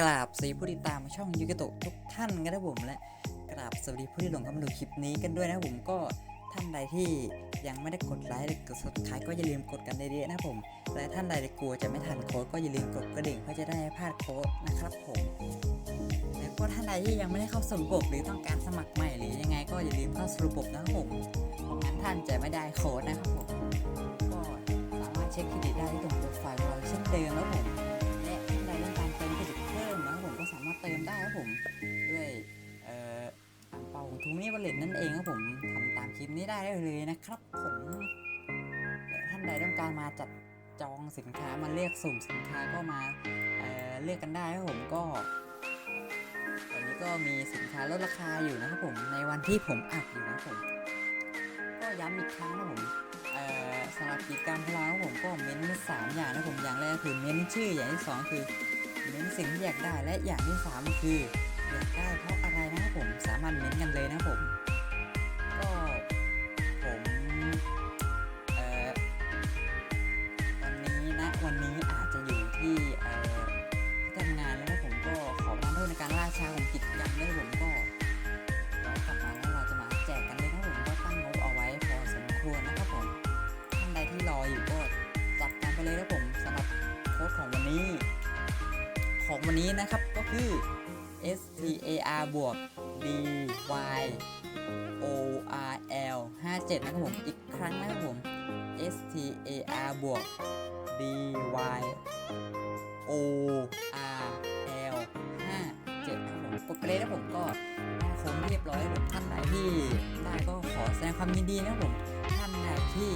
กราบสวัสดีผู้ติดตามช่องยูกโตะทุกท่านกันนะผมและกราบสวัสดีผู้ที่หลงเข้ามาดูคลิปนี้กันด้วยนะผมก็ท่านใดที่ยังไม่ได้กดไลค์หรือกด subscribe ก็อย่าลืมกดกันเยอะๆนะผมและท่านใดที่กลัวจะไม่ทันโค้ดก็อย่าลืมกดกระดิ่งเพื่อจะได้ไม่พลาดโค้ดนะครับผมแล้วก็ท่านใดที่ยังไม่ได้เข้าสู่ระบบหรือต้องการสมัครใหม่หรือยังไงก็อย่าลืมเข้าสู่ระบบนะครับผมเพราะงั้นท่านจะไม่ได้โค้ดนะครับผมก็สามารถเช็คเครดิตได้ที่ตรงโปรไฟล์ของเราเช่นเดิมนะผม เล็ตนั่นเองครับผมทำตามคลิปนี้ได้เลยนะครับผมท่านใดต้องการมาจัดจองสินค้ามาเลือกสุ่มสินค้าก็มาเเลือกกันได้ครับผมก็ตอนนี้ก็มีสินค้าลดราคาอยู่นะครับผมในวันที่ผมอัดอยู่นะผมก็ย้ำอีกครั้งนะผมสำหรับกิจกรรมของเราผมก็เม้นสามอย่างนะผมอย่างแรกคือเม้นชื่ออย่างที่สองคือเม้นสิ่งที่อยากได้และอย่างที่สามคืออยากได้เพราะอะไรนะครับผมสามารถเม้นกันเลยนะครับผม เลยนะผมสำหรับโค้ดของวันนี้ ของวันนี้นะครับก็คือ S T A R บวก D Y O R L 57 นะครับผม อีกครั้งนะครับผม S T A R บวก D Y O R L 57 นะครับผมกดไปเลยนะผมก็ค้ดเรียบร้อยผมท่านไหนที่ได้ก็ขอแสดงความยินดีนะครับผม ท่านไหนที่